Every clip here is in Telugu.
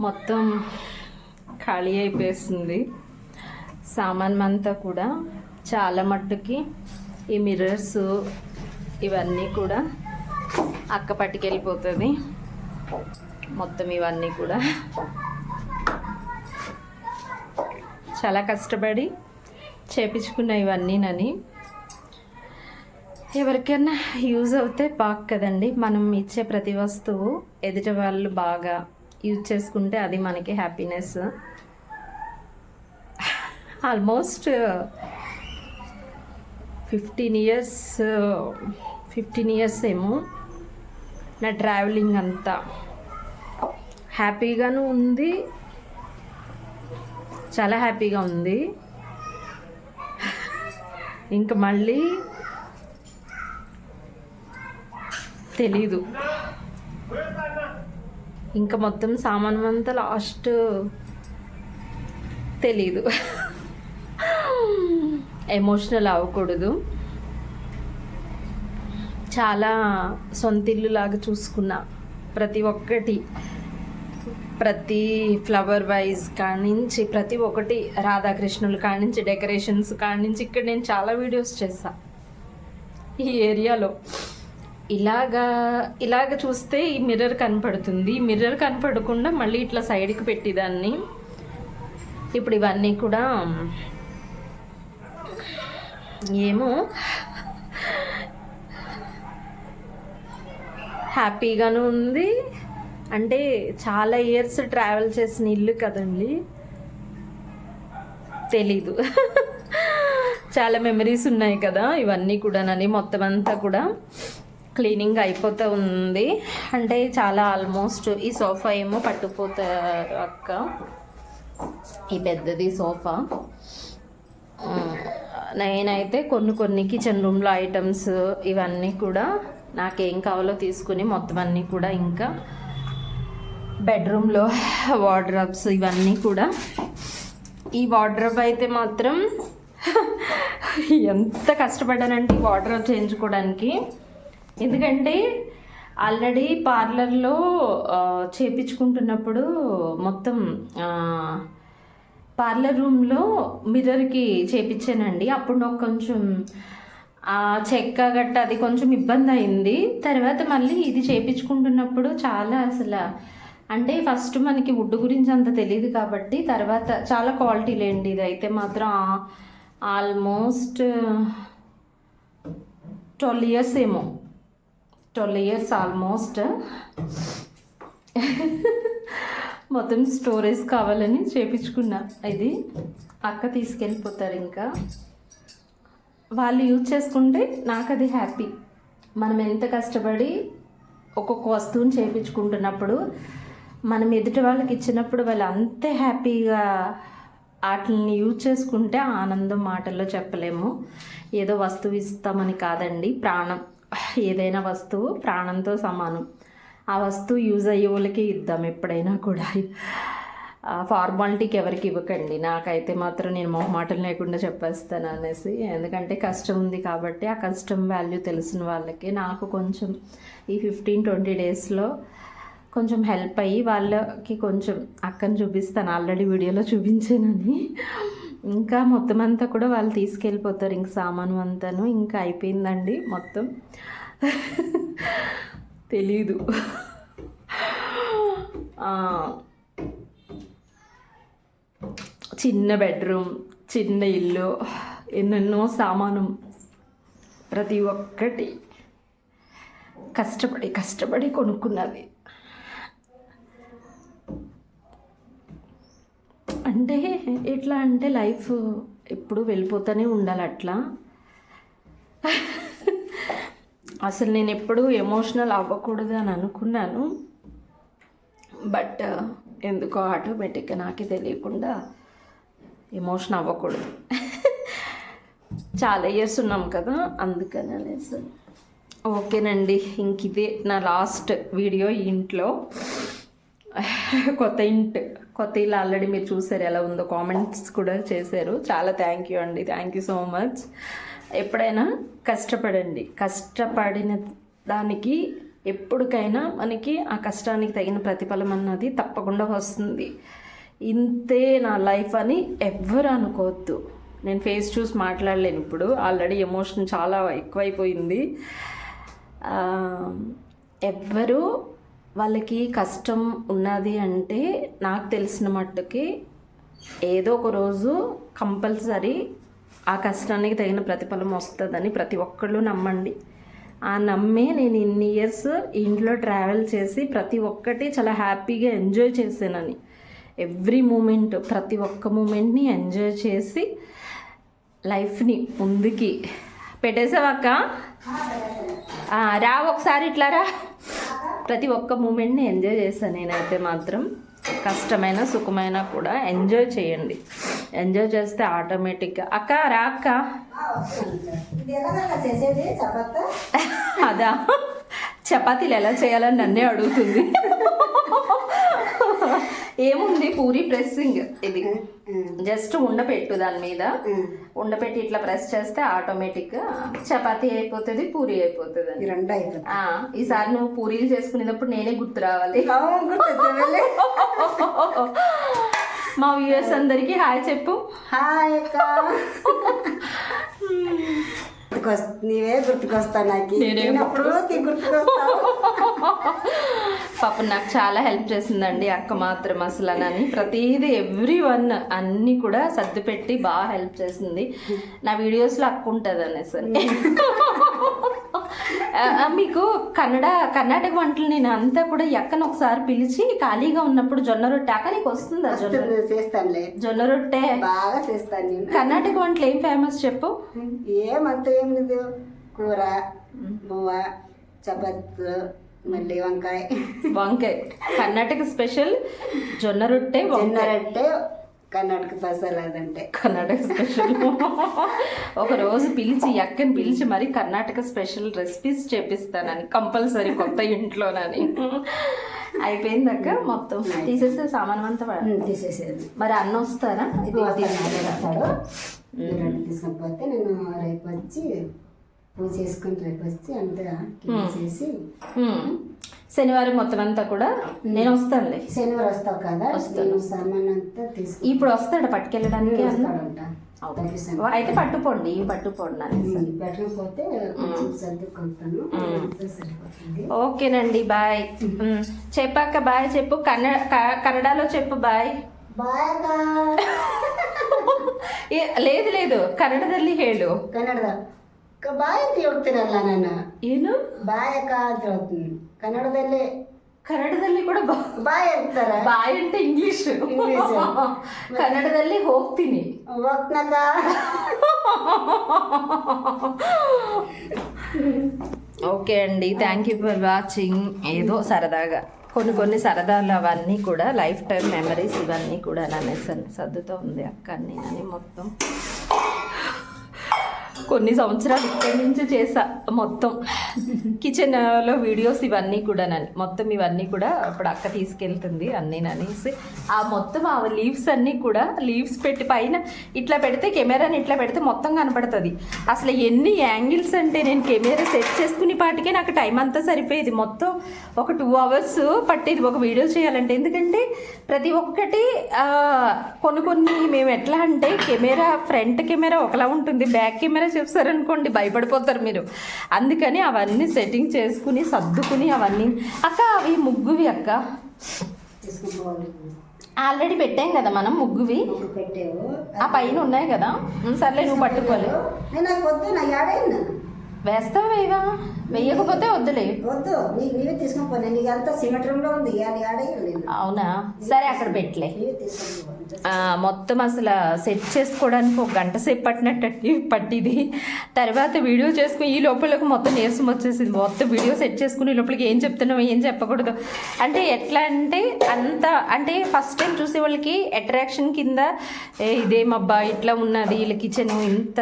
మొత్తం ఖాళీ అయిపోతుంది సామాన్ అంతా కూడా చాలా మట్టుకి ఈ మిర్రర్స్ ఇవన్నీ కూడా అక్క పట్టుకెళ్ళిపోతుంది. మొత్తం ఇవన్నీ కూడా చాలా కష్టపడి చేపించుకున్న ఇవన్నీ నని ఎవరికైనా యూజ్ అవుతే బాగా కదండి. మనం ఇచ్చే ప్రతి వస్తువు ఎదుటి వాళ్ళు బాగా యూజ్ చేసుకుంటే అది మనకి happiness. Almost fifteen years fifteen years ఏమో నా ట్రావెలింగ్ అంతా. హ్యాపీగాను ఉంది. చాలా హ్యాపీగా ఉంది. ఇంకా మళ్ళీ తెలీదు. ఇంకా మొత్తం సామాన్ అంతా లాస్ట్ తెలీదు. ఎమోషనల్ అవ్వకూడదు. చాలా సొంతిల్లు లాగా చూసుకున్నా ప్రతి ఒక్కటి. ప్రతి ఫ్లవర్ వైజ్ కానించి ప్రతి ఒక్కటి రాధాకృష్ణులు కానించి డెకరేషన్స్ కానించి ఇక్కడ నేను చాలా వీడియోస్ చేశా ఈ ఏరియాలో ఇలాగా ఇలాగ చూస్తే ఈ మిర్రర్ కనపడుతుంది. మిర్రర్ కనపడకుండా మళ్ళీ ఇట్లా సైడ్కి పెట్టేదాన్ని. ఇప్పుడు ఇవన్నీ కూడా ఏమో హ్యాపీగాను ఉంది. అంటే చాలా ఇయర్స్ ట్రావెల్ చేసిన ఇల్లు కదండి. తెలీదు. చాలా మెమరీస్ ఉన్నాయి కదా ఇవన్నీ కూడానని మొత్తం అంతా కూడా. క్లీనింగ్ అయిపోతూ ఉంది. అంటే చాలా ఆల్మోస్ట్ ఈ సోఫా ఏమో పట్టుకుపోతా అక్క. ఈ పెద్దది సోఫా. నేనైతే కొన్ని కొన్ని కిచెన్ రూమ్లో ఐటమ్స్ ఇవన్నీ కూడా నాకేం కావాలో తీసుకుని మొత్తం అన్నీ కూడా ఇంకా బెడ్రూమ్లో వార్డ్రబ్స్ ఇవన్నీ కూడా. ఈ వార్డ్రబ్ అయితే మాత్రం ఎంత కష్టపడ్డానంటే ఈ వార్డ్రబ్ చేయించుకోవడానికి. ఎందుకంటే ఆల్రెడీ పార్లర్లో చేపించుకుంటున్నప్పుడు మొత్తం పార్లర్ రూమ్లో మిర్రర్కి చేపించానండి. అప్పుడు నాకు కొంచెం ఆ చెక్క గట్ట అది కొంచెం ఇబ్బంది అయింది. తర్వాత మళ్ళీ ఇది చేపించుకుంటున్నప్పుడు చాలా అసలు అంటే ఫస్ట్ మనకి వుడ్ గురించి అంత తెలియదు కాబట్టి తర్వాత చాలా క్వాలిటీ లేండి ఇది అయితే మాత్రం. ఆల్మోస్ట్ ట్వెల్వ్ ఇయర్స్ ఏమో. Twelve years almost. మొత్తం స్టోరేజ్ కావాలని చేపించుకున్నా. ఇది అక్క తీసుకెళ్ళిపోతారు ఇంకా. వాళ్ళు యూజ్ చేసుకుంటే నాకు అది హ్యాపీ. మనం ఎంత కష్టపడి ఒక్కొక్క వస్తువుని చేయించుకుంటున్నప్పుడు మనం ఎదుటి వాళ్ళకి ఇచ్చినప్పుడు వాళ్ళు అంతే హ్యాపీగా వాటిని యూజ్ చేసుకుంటే ఆనందం మాటల్లో చెప్పలేము. ఏదో వస్తువు ఇస్తామని కాదండి ప్రాణం. ఏదైనా వస్తువు ప్రాణంతో సమానం. ఆ వస్తువు యూజ్ అయ్యే వాళ్ళకి ఇద్దాం ఎప్పుడైనా కూడా. ఫార్మాలిటీకి ఎవరికి ఇవ్వకండి. నాకైతే మాత్రం నేను మొహమాటం లేకుండా చెప్పేస్తాను అనేసి. ఎందుకంటే కష్టం ఉంది కాబట్టి ఆ కష్టం వాల్యూ తెలిసిన వాళ్ళకి నాకు కొంచెం ఈ ఫిఫ్టీన్ ట్వంటీ డేస్లో కొంచెం హెల్ప్ అయ్యి వాళ్ళకి కొంచెం అక్కని చూపిస్తాను. ఆల్రెడీ వీడియోలో చూపించానని. ఇంకా మొత్తం అంతా కూడా వాళ్ళు తీసుకెళ్ళిపోతారు. ఇంక సామాను అంతాను ఇంకా అయిపోయిందండి మొత్తం. తెలీదు. చిన్న బెడ్రూమ్ చిన్న ఇల్లు ఎన్నెన్నో సామాను ప్రతి ఒక్కటి. కష్టపడి కష్టపడి కొనుక్కున్నది. అంటే ఎట్లా అంటే లైఫ్ ఎప్పుడు వెళ్ళిపోతూనే ఉండాలి అట్లా. అసలు నేను ఎప్పుడు ఎమోషనల్ అవ్వకూడదు అని అనుకున్నాను. బట్ ఎందుకో ఆటోమేటిక్గా నాకే తెలియకుండా ఎమోషన్ అవ్వకూడదు. చాలా ఇయర్స్ ఉన్నాం కదా అందుకని అనేసి. ఓకేనండి ఇంక ఇదే నా లాస్ట్ వీడియో ఈ ఇంట్లో. కొత్త ఇంట్. కొత్త ఇల్లు ఆల్రెడీ మీరు చూసారు ఎలా ఉందో కామెంట్స్ కూడా చేశారు. చాలా థ్యాంక్ యూ అండి. థ్యాంక్ యూ సో మచ్ ఎప్పుడైనా కష్టపడండి. కష్టపడిన దానికి ఎప్పటికైనా మనకి ఆ కష్టానికి తగిన ప్రతిఫలం అన్నది తప్పకుండా వస్తుంది. ఇంతే నా లైఫ్ అని ఎవ్వరు అనుకోవద్దు. నేను ఫేస్ చూసి మాట్లాడలేను ఇప్పుడు. ఆల్రెడీ ఎమోషన్ చాలా ఎక్కువైపోయింది. ఎవ్వరూ వాళ్ళకి కష్టం ఉన్నది అంటే నాకు తెలిసిన మట్టుకి ఏదో ఒక రోజు కంపల్సరీ ఆ కష్టానికి తగిన ప్రతిఫలం వస్తుందని ప్రతి ఒక్కళ్ళు నమ్మండి. ఆ నమ్మే నేను ఇన్ని ఇయర్స్ ఇంట్లో ట్రావెల్ చేసి ప్రతి ఒక్కటి చాలా హ్యాపీగా ఎంజాయ్ చేశానని. ఎవ్రీ మూమెంట్ ప్రతి ఒక్క మూమెంట్ని ఎంజాయ్ చేసి లైఫ్ని ముందుకి పెట్టేసావక్క రా ఒకసారి ఇట్లా రా. ప్రతి ఒక్క మూమెంట్ని ఎంజాయ్ చేశాను నేనైతే మాత్రం. కష్టమైన సుఖమైన కూడా ఎంజాయ్ చేయండి. ఎంజాయ్ చేస్తే ఆటోమేటిక్గా. అక్క రా అక్క. ఇది ఎలాగ చేసేది చపాత అదా. చపాతీలు ఎలా చేయాలని నన్నే అడుగుతుంది. ఏముంది? పూరి ప్రెస్సింగ్ ఇది. జస్ట్ ఉండపెట్టు దాని మీద. ఉండపెట్టి ఇట్లా ప్రెస్ చేస్తే ఆటోమేటిక్గా చపాతీ అయిపోతుంది పూరి అయిపోతుంది ఈసారి నువ్వు పూరీలు చేసుకునేటప్పుడు నేనే గుర్తు రావాలి. మా వ్యూయర్స్ అందరికీ హాయ్ చెప్పు. హాయ్ గుర్తుకొస్తా నీవే గుర్తుకొస్తా. నాకు గుర్తుకొస్తావు. పాపం నాకు చాలా హెల్ప్ చేసిందండి అక్క మాత్రం అసలు అని ప్రతిదీ ఎవ్రీ వన్ అన్నీ కూడా సర్ది పెట్టి బాగా హెల్ప్ చేసింది. నా వీడియోస్లో అక్క ఉంటుంది అనేసి మీకు కన్నడ కర్ణాటక వంటలు నేను అంతా కూడా ఈ అక్కను ఒకసారి పిలిచి ఖాళీగా ఉన్నప్పుడు జొన్న రొట్టె అక్క నీకు వస్తుందా జొన్న చేస్తానులే. జొన్న రొట్టె? బాగా చేస్తాను నేను. కర్ణాటక వంటలు ఏం ఫేమస్ చెప్పు? ఏమంత ఏం లేదు. కూర బువ్వ చపాతీ మళ్ళీ వంకాయ. వంకాయ. కర్ణాటక స్పెషల్ జొన్న రొట్టె వంకాయ. చిన్నరట్టే కర్ణాటక పసాలు అదంటే కర్ణాటక స్పెషల్. ఒక రోజు పిలిచి ఎక్కని పిలిచి మరి కర్ణాటక స్పెషల్ రెసిపీస్ చేపిస్తానని కంపల్సరీ కొత్త ఇంట్లోనని. అయిపోయింది అక్క మొత్తం తీసేస్తే సామాన్ అంతా తీసేసేది మరి అన్న వస్తారా? తీసుకపోతే నేను రేపు వచ్చి పూజ చేసుకుని రేపు వచ్చి అంతా క్లీన్ చేసి ఉమ్. శనివారం మొత్తం అంతా కూడా నేను వస్తానులే శనివారం వస్తావు కదా నేను సామాన్ అంతా తీసుకుని ఇప్పుడు వస్తాడు పట్టుకెళ్ళడానికి అన్న వస్తాడంట పంపిస్తాను అయితే పట్టుకోండి ఇవి పట్టుకోండి అని పెట్టకపోతే కొంచెం సర్దుకుంటాను అంతా సరిపోతుంది ఓకేనండి బాయ్ ఉమ్. చెప్పాక బాయ్ చెప్పు కన్నడ క- కన్నడలో చెప్పు బాయ్ ಬಾಯಕ ಏ- లేదు లేదు ಕನ್ನಡದಲ್ಲಿ ಹೇಳು ಕನ್ನಡದ ಕ- ಬಾಯ್ ಅಂತ ಹೇಳ್ತೀರಲ್ಲ ನಾನು ಏನು ಬಾಯಕ ಅಂತ ಹೇಳ್ತೀನಿ ಕನ್ನಡದಲ್ಲಿ ಕನ್ನಡದಲ್ಲಿ ಕೂಡ ಬಾ- ಬಾಯ್ ಇರ್ತಾರ ಬಾಯ್ అంటే ಇಂಗ್ಲಿಷ್ English. ಕನ್ನಡದಲ್ಲಿ ಹೋಗ್ತೀನಿ ಹೋಗ್ನಕ ఓకే అండి థ్యాంక్ యూ ఫర్ వాచింగ్ ఏదో సరదాగా కొన్ని కొన్ని సరదాలు అవన్నీ కూడా లైఫ్ టైం మెమరీస్ ఇవన్నీ కూడా అనేసి సర్దుతో ఉంది అక్క నేనని మొత్తం కొన్ని సంవత్సరాలు ఇక్కడి నుంచి చేసా మొత్తం. కిచెన్లో వీడియోస్ ఇవన్నీ కూడా నని మొత్తం ఇవన్నీ కూడా ఇప్పుడు అక్క తీసుకెళ్తుంది అన్నీ అనేసి ఆ మొత్తం ఆ లీవ్స్ అన్నీ కూడా లీవ్స్ పెట్టి పైన ఇట్లా పెడితే కెమెరాని ఇట్లా పెడితే మొత్తం కనపడుతుంది. అసలు ఎన్ని యాంగిల్స్ అంటే నేను కెమెరా సెట్ చేసుకునే పాటికే నాకు టైం అంతా సరిపోయేది. మొత్తం ఒక టూ అవర్స్ పట్టేది ఒక వీడియో చేయాలంటే. ఎందుకంటే ప్రతి ఒక్కటి కొన్ని కొన్ని మేము ఎట్లా అంటే కెమెరా ఫ్రంట్ కెమెరా ఒకలా ఉంటుంది బ్యాక్ కెమెరా చూసారనుకోండి భయపడిపోతారు మీరు. అందుకని అవన్నీ సెట్టింగ్ చేసుకుని సర్దుకుని అవన్నీ. అక్క అవి ముగ్గువి అక్క. ఆల్రెడీ పెట్టాం కదా మనం ముగ్గువి. ఆ పైన ఉన్నాయి కదా. సర్లే నువ్వు పట్టుకోలే. నేను నాకు వద్దు నాకు ఏడైంది వేస్తావా వేవా వెయ్యకపోతే వద్దులే. వద్దు నీవే తీసుకొని పో నీకు అంతా సిమెంట్ రూమ్లో ఉంది అది ఏడయ్యాలి అవునా? సరే అక్కడ పెట్టలే. మొత్తం అసలు సెట్ చేసుకోవడానికి ఒక గంట సేపు పట్టినట్టు పట్టింది. తర్వాత వీడియో చేసుకుని ఈ లోపలకు మొత్తం నీరసం వచ్చేసింది. మొత్తం వీడియో సెట్ చేసుకుని ఈ లోపలికి ఏం చెప్తున్నావు ఏం చెప్పకూడదు. అంటే ఎట్లా అంటే అంత అంటే ఫస్ట్ టైం చూసే వాళ్ళకి అట్రాక్షన్ కింద ఇదేమబ్బా ఇట్లా ఉన్నది వీళ్ళ కిచెన్ ఇంత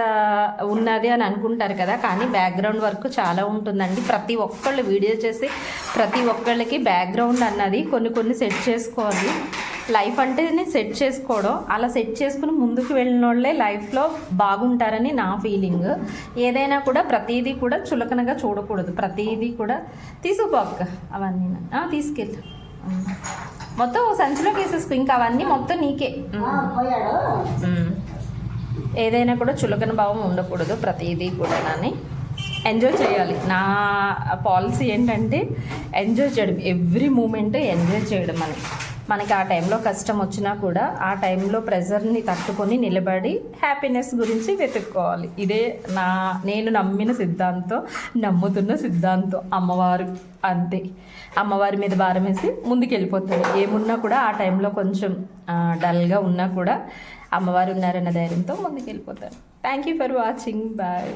ఉన్నది అని అనుకుంటారు కదా. కానీ బ్యాక్గ్రౌండ్ వర్క్ చాలా ఉంటుందండి. ప్రతి ఒక్కళ్ళు వీడియో చేసి ప్రతి ఒక్కళ్ళకి బ్యాక్గ్రౌండ్ అన్నది కొన్ని కొన్ని సెట్ చేసుకోవాలి. లైఫ్ అంటేనే సెట్ చేసుకోవడం. అలా సెట్ చేసుకుని ముందుకు వెళ్ళిన వాళ్ళే లైఫ్లో బాగుంటారని నా ఫీలింగ్. ఏదైనా కూడా ప్రతిదీ కూడా చులకనగా చూడకూడదు. ప్రతిదీ కూడా తీసుకుపోక్క అవన్నీ తీసుకెళ్ళు. మొత్తం ఓ సంచిలో వేసేసుకో ఇంకా అవన్నీ మొత్తం నీకే. ఏదైనా కూడా చులకన భావం ఉండకూడదు. ప్రతిదీ కూడా నాని. ఎంజాయ్ చేయాలి. నా పాలసీ ఏంటంటే ఎంజాయ్ చేయడం. ఎవ్రీ మూమెంట్ ఎంజాయ్ చేయడం అని. మనకి ఆ టైంలో కష్టం వచ్చినా కూడా ఆ టైంలో ప్రెజర్ని తట్టుకొని నిలబడి హ్యాపీనెస్ గురించి వెతుక్కోవాలి. ఇదే నా నేను నమ్మిన సిద్ధాంతం నమ్ముతున్న సిద్ధాంతం. అమ్మవారు అంతే. అమ్మవారి మీద భారం వేసి ముందుకెళ్ళిపోతుంది ఏమున్నా కూడా ఆ టైంలో కొంచెం డల్గా ఉన్నా కూడా అమ్మవారు ఉన్నారన్న ధైర్యంతో ముందుకెళ్ళిపోతారు. Thank you for watching bye